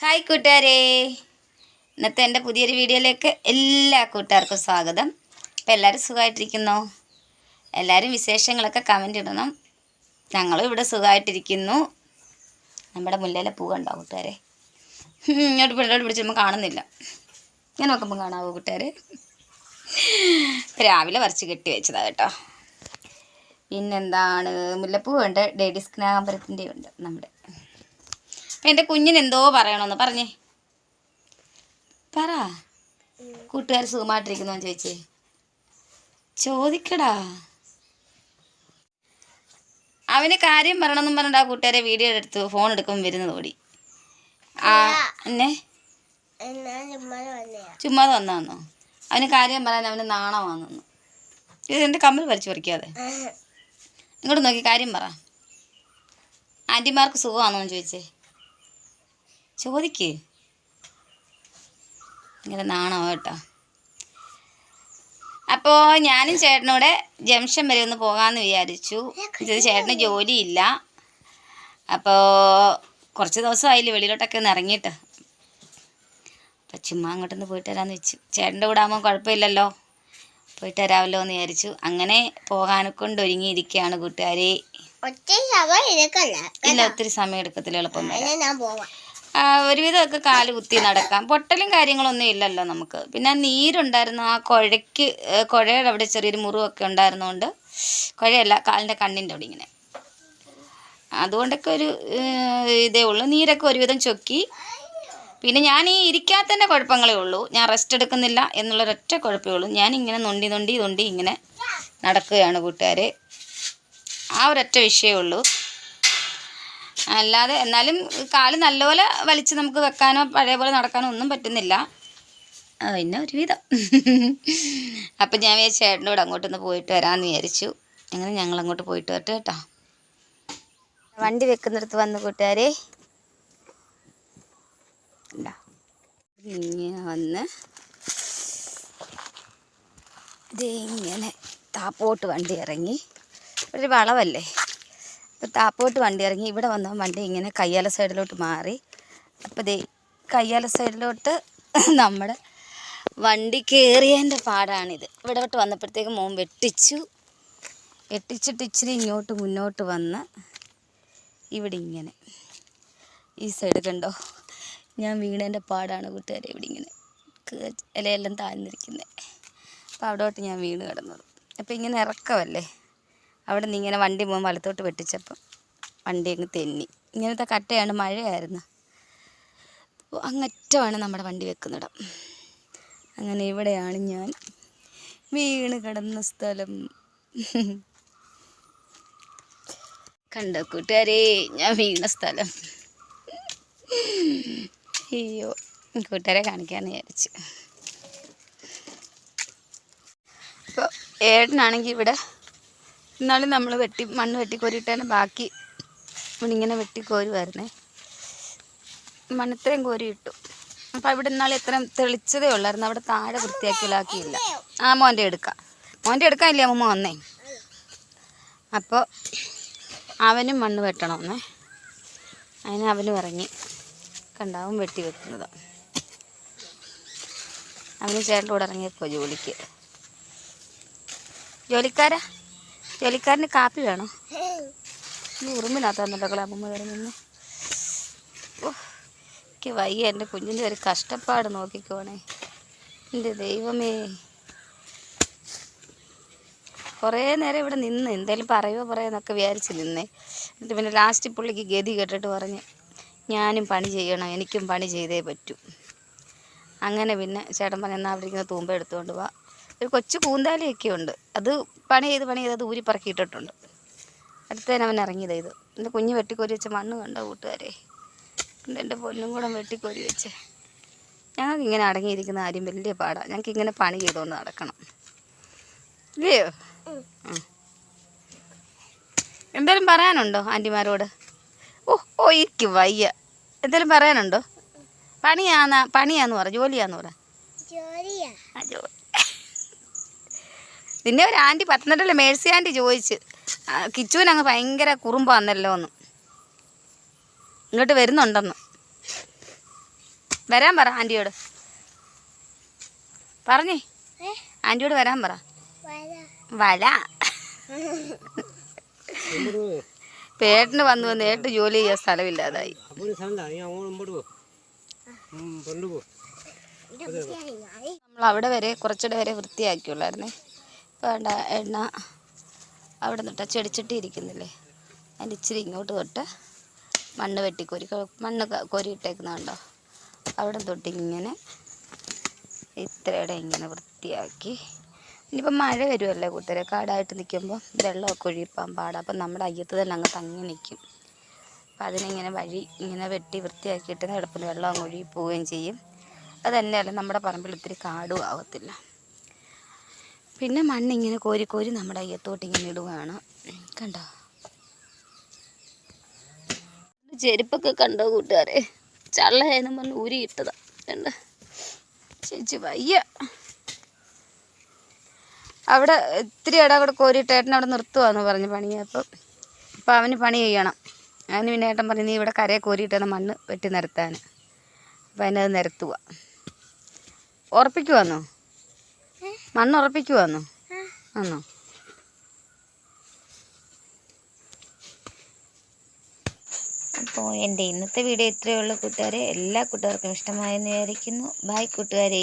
Hi കൂട്ടുകാരെ. ഇന്നത്തെ എന്റെ പുതിയൊരു വീഡിയോയിലേക്ക് എല്ലാ കൂട്ടുകാർക്കും സ്വാഗതം. അപ്പം എല്ലാവരും സുഖമായിട്ടിരിക്കുന്നോ? എല്ലാവരും വിശേഷങ്ങളൊക്കെ കമന്റ് ഇടണം. ഞങ്ങളും ഇവിടെ സുഖമായിട്ടിരിക്കുന്നു. നമ്മുടെ മുല്ലയിലെ പൂ കണ്ടോ കൂട്ടുകാരെ ഇങ്ങോട്ട് പിള്ളേരോട് പിടിച്ചപ്പോൾ കാണുന്നില്ല. ഞാൻ നോക്കുമ്പോൾ കാണാവോ കൂട്ടുകാരെ? രാവിലെ വരച്ച് കെട്ടി വെച്ചതാണ് കേട്ടോ. പിന്നെന്താണ്? മുല്ലപ്പൂ ഉണ്ട് ഡേഡിസ് ഉണ്ട് നമ്മുടെ. എന്റെ കുഞ്ഞിന് എന്തോ പറയണമെന്ന് പറഞ്ഞേ. പറ. കൂട്ടുകാർ സുഖമായിട്ടിരിക്കുന്നോ ചോദിച്ചേ. ചോദിക്കടാ. അവന് കാര്യം പറയണമെന്നും പറഞ്ഞിട്ട് ആ കൂട്ടുകാരെ വീഡിയോ എടുത്ത് ഫോൺ എടുക്കുമ്പോൾ വരുന്നത് ഓടി. ആ എന്നെ? ചുമ്മാതെ വന്നാന്നോ? അവന് കാര്യം പറയാൻ അവന് നാണമാണെന്നു ഇത് എന്റെ കമ്മൽ വലിച്ചു പറിക്കാതെ. ഇങ്ങോട്ട് നോക്കി കാര്യം പറ. ആന്റിമാർക്ക് സുഖമാണോ എന്ന് ചോദിച്ചേ. ചോദിക്ക്. ഇങ്ങനെ നാണോ കേട്ടോ. അപ്പോൾ ഞാനും ചേട്ടനൂടെ ജംഷൻ വരെ ഒന്ന് പോകാമെന്ന് വിചാരിച്ചു. ഇത് ചേട്ടന് ജോലിയില്ല. അപ്പോൾ കുറച്ച് ദിവസമായില്ലേ വെളിയിലോട്ടൊക്കെ ഒന്ന് ഇറങ്ങിയിട്ട്. അപ്പം ചുമ്മാ അങ്ങോട്ടൊന്ന് പോയിട്ട് വരാമെന്ന് വെച്ചു. ചേട്ടന്റെ കൂടെ ആകുമ്പോൾ കുഴപ്പമില്ലല്ലോ. പോയിട്ട് വരാമല്ലോ എന്ന് വിചാരിച്ചു. അങ്ങനെ പോകാനെ കൊണ്ട് ഒരുങ്ങിയിരിക്കുകയാണ് കൂട്ടുകാരെ. ഇല്ല ഒത്തിരി സമയം എടുക്കത്തില്ല എളുപ്പം ഞാൻ പോവാം. ഒരുവിധമൊക്കെ കാൽ കുത്തി നടക്കാം. പൊട്ടലും കാര്യങ്ങളൊന്നും ഇല്ലല്ലോ നമുക്ക്. പിന്നെ നീരുണ്ടായിരുന്നു. ആ കുഴയ്ക്ക് കുഴയുടെ അവിടെ ചെറിയൊരു മുറിവൊക്കെ ഉണ്ടായിരുന്നുകൊണ്ട് കുഴയല്ല കാലിന്റെ കണ്ണിന്റെ അവിടെ ഇങ്ങനെ. അതുകൊണ്ടൊക്കെ ഒരു ഇതേ ഉള്ളൂ. നീരൊക്കെ ഒരുവിധം ചൊക്കി. പിന്നെ ഞാൻ ഈ ഇരിക്കാത്തതിന്റെ കുഴപ്പങ്ങളേ ഉള്ളൂ. ഞാൻ റെസ്റ്റ് എടുക്കുന്നില്ല എന്നുള്ളൊരൊറ്റ കുഴപ്പമേ ഉള്ളൂ. ഞാൻ ഇങ്ങനെ നൊണ്ടി നൊണ്ടി നൊണ്ടി ഇങ്ങനെ നടക്കുകയാണ് കൂട്ടുകാരെ. ആ ഒരൊറ്റ വിഷയമേ ഉള്ളൂ. അല്ലാതെ എന്നാലും കാൽ നല്ലപോലെ വലിച്ച് നമുക്ക് വെക്കാനോ പഴയപോലെ നടക്കാനോ ഒന്നും പറ്റുന്നില്ല. പിന്നെ ഒരുവിധം. അപ്പം ഞാൻ വിചാരിച്ചു ചേട്ടന്റെ കൂടെ അങ്ങോട്ടൊന്ന് പോയിട്ട് വരാമെന്ന് വിചാരിച്ചു. അങ്ങനെ ഞങ്ങൾ അങ്ങോട്ട് പോയിട്ട് വരട്ടെ കേട്ടോ. വണ്ടി വെക്കുന്നിടത്ത് വന്ന് കൂട്ടുകാരെ. ഇങ്ങനെ വന്ന് ഇങ്ങനെ താപ്പോട്ട് വണ്ടി ഇറങ്ങി. ഒരു വളവല്ലേ? അപ്പോൾ താപ്പോട്ട് വണ്ടി ഇറങ്ങി. ഇവിടെ വന്ന വണ്ടി ഇങ്ങനെ കയ്യാല സൈഡിലോട്ട് മാറി. അപ്പോൾ ദേ കയ്യാല സൈഡിലോട്ട് നമ്മുടെ വണ്ടി കയറിയതിന്റെ പാടാണിത്. ഇവിടെ വിട്ട് വന്നപ്പോഴത്തേക്ക് മോൻ വെട്ടിച്ചു. വെട്ടിച്ചിട്ട് ഇച്ചിരി ഇങ്ങോട്ട് മുന്നോട്ട് വന്ന് ഇവിടെ ഇങ്ങനെ. ഈ സൈഡ് കണ്ടോ? ഞാൻ വീണേന്റെ പാടാണ് കൂട്ടുകാരെ ഇവിടെ ഇങ്ങനെ. ഇലയെല്ലാം താഴ്ന്നിരിക്കുന്നത് അപ്പോൾ അവിടോട്ട് ഞാൻ വീണ് കിടന്നത്. അപ്പോൾ ഇങ്ങനെ ഇറക്കമല്ലേ അവിടെ നിന്ന് ഇങ്ങനെ വണ്ടി പോകാൻ വലത്തോട്ട് വെട്ടിച്ചപ്പം വണ്ടി അങ്ങ് തെന്നി. ഇങ്ങനത്തെ കട്ടയാണ് മഴയായിരുന്നു. അങ്ങറ്റമാണ് നമ്മുടെ വണ്ടി വെക്കുന്നിടം അങ്ങനെ ഇവിടെയാണ് ഞാൻ വീണ് കിടന്ന സ്ഥലം. കണ്ടോ കൂട്ടുകാരെ ഞാൻ വീണ സ്ഥലം. അയ്യോ കൂട്ടുകാരെ കാണിക്കാമെന്ന് വിചാരിച്ചു. അപ്പോൾ ഏട്ടനാണെങ്കിൽ ഇവിടെ എന്നാലും നമ്മൾ വെട്ടി മണ്ണ് വെട്ടിക്കോരിയിട്ടാണ് ബാക്കി ഇങ്ങനെ വെട്ടിക്കോരുമായിരുന്നേ മണ്ണ് ഇത്രയും കോരി ഇട്ടു. അപ്പോൾ ഇവിടെ ഇന്നാൾ ഇത്രയും തെളിച്ചതേ ഉള്ളായിരുന്നു. അവിടെ താഴെ വൃത്തിയാക്കിയിലാക്കിയില്ല ആ മോന്റെ എടുക്കാം. മോന്റെ എടുക്കാനില്ല? അമ്മ വന്നേ. അപ്പോൾ അവനും മണ്ണ് വെട്ടണമെന്നേ. അതിന് അവനും ഇറങ്ങി. കണ്ടാവും വെട്ടി വെക്കുന്നത്. അവന് ചേട്ടന്റെ കൂടെ ഇറങ്ങിയേക്കോ ജോലിക്ക്. ജോലിക്കാരാ? ജോലിക്കാരന് കാപ്പി വേണോ. ഈ ഉറുമ്പിനകത്താന്നല്ലോ അമ്മമ്മ കയറി നിന്ന്. ഓ എനിക്ക് വയ്യ. എന്റെ കുഞ്ഞിന്റെ ഒരു കഷ്ടപ്പാട് നോക്കിക്കോണേ. എന്റെ ദൈവമേ. കുറേ നേരം ഇവിടെ നിന്ന്. എന്തേലും പറയുമോ പറയുമെന്നൊക്കെ വിചാരിച്ച് നിന്നേ. എന്നിട്ട് പിന്നെ ലാസ്റ്റ് പുള്ളിക്ക് ഗതി കേട്ടിട്ട് പറഞ്ഞ് ഞാനും പണി ചെയ്യണം. എനിക്കും പണി ചെയ്തേ പറ്റൂ. അങ്ങനെ പിന്നെ ചേട്ടൻ പറഞ്ഞ എന്നാ അവിടെ ഇരിക്കുന്ന തൂമ്പ എടുത്തുകൊണ്ട് വാ. ഒരു കൊച്ചു കൂന്താലിയൊക്കെ ഉണ്ട്. അത് പണി ചെയ്ത് പണി ചെയ്ത് അത് ഊരിപ്പറക്കിയിട്ടിട്ടുണ്ട് അടുത്തതിന് അവൻ ഇറങ്ങിയത് ഇത്. എന്റെ കുഞ്ഞ് വെട്ടിക്കോരി വെച്ച മണ്ണ് കണ്ട കൂട്ടുകാരെ? എന്റെ എന്റെ പൊന്നും കൂടെ വെട്ടിക്കോരി വെച്ച്. ഞങ്ങൾക്ക് ഇങ്ങനെ അടങ്ങിയിരിക്കുന്ന ആരും വലിയ പാടാണ് ഞങ്ങൾക്ക് ഇങ്ങനെ പണി ചെയ്തുകൊണ്ട് നടക്കണം. ഇല്ലയോ. എന്തേലും പറയാനുണ്ടോ ആന്റിമാരോട്? ഓ ഓ എനിക്ക് വയ്യ. എന്തേലും പറയാനുണ്ടോ? പണിയാന്നാ പണിയാന്ന് പറ ജോലിയാന്ന് പറ. ജോലിയാ. ജോലി നിന്നെ ഒരു ആന്റി പത്തനംതിട്ടയിലെ മേഴ്സി ആന്റി ചോദിച്ച്. കിച്ചുവിനങ്ങ് ഭയങ്കര കുറുമ്പാന്നല്ലോ എന്ന്. ഇങ്ങോട്ട് വരുന്നുണ്ടെന്ന്. വരാൻ പറ ആന്റിയോട്. പറഞ്ഞേ? ആന്റിയോട് വരാൻ പറ. വല പേട്ടന് വന്നു വന്ന് ഏട്ട് ജോലി ചെയ്യാൻ സ്ഥലമില്ലാതായി. നമ്മൾ അവിടെ വരെ കുറച്ചുകൂടെ വരെ വൃത്തിയാക്കിയുള്ളായിരുന്നേ. വേണ്ട എണ്ണ അവിടെ നിന്നിട്ട് ചെടിച്ചട്ടി ഇരിക്കുന്നില്ലേ അതിന്റെ ഇച്ചിരി ഇങ്ങോട്ട് തൊട്ട് മണ്ണ് വെട്ടിക്കോരി മണ്ണ് കോരി ഇട്ടേക്കുന്നുണ്ടോ അവിടെ തൊട്ട് ഇങ്ങനെ ഇത്രയുടെ ഇങ്ങനെ വൃത്തിയാക്കി. ഇനിയിപ്പം മഴ വരുമല്ലേ കൂട്ടരെ കാടായിട്ട് നിൽക്കുമ്പോൾ വെള്ളമൊക്കെ ഒഴിപ്പാൻ പാടാം. അപ്പം നമ്മുടെ അയ്യത്ത് തന്നെ അങ്ങ് തങ്ങി നിൽക്കും അപ്പം അതിനിങ്ങനെ വഴി ഇങ്ങനെ വെട്ടി വൃത്തിയാക്കിയിട്ട് എളുപ്പം വെള്ളം അങ്ങ് ഒഴുകി പോവുകയും ചെയ്യും. അത് തന്നെയല്ല നമ്മുടെ പറമ്പിൽ ഒത്തിരി കാടും ആവത്തില്ല. പിന്നെ മണ്ണിങ്ങനെ കോരി കോരി നമ്മുടെ അയ്യത്തോട്ട് ഇങ്ങനെ ഇടുകയാണ് കണ്ടോ? ചെരുപ്പൊക്കെ കണ്ടോ കൂട്ടുകാരെ? ചള്ളയെന്നും പറഞ്ഞ് ഊരി ഇട്ടതാ കണ്ട? ചേച്ചി വയ്യ. അവിടെ ഇത്തിരി ഇട കൂടെ ഏട്ടൻ അവിടെ നിർത്തുവാന്ന് പറഞ്ഞു പണി അപ്പം അപ്പം അവന് പണി ചെയ്യണം. അതിന് പിന്നെ ഏട്ടൻ പറഞ്ഞു നീ ഇവിടെ കരയെ കോരിയിട്ടാണ് മണ്ണ് വെട്ടി നിരത്താൻ. അപ്പം അതിനത് നിരത്തുക ഉറപ്പിക്കുവാന്നോ? മണ്ണ് ഉറപ്പിക്കുവാന്നോ ആന്നോ? അപ്പോൾ എന്റെ ഇന്നത്തെ വീഡിയോ ഇത്രയേ ഉള്ളൂ കൂട്ടുകാരെ. എല്ലാ കൂട്ടുകാർക്കും ഇഷ്ടമായെന്ന് വിചാരിക്കുന്നു. ബൈ കൂട്ടുകാരേ.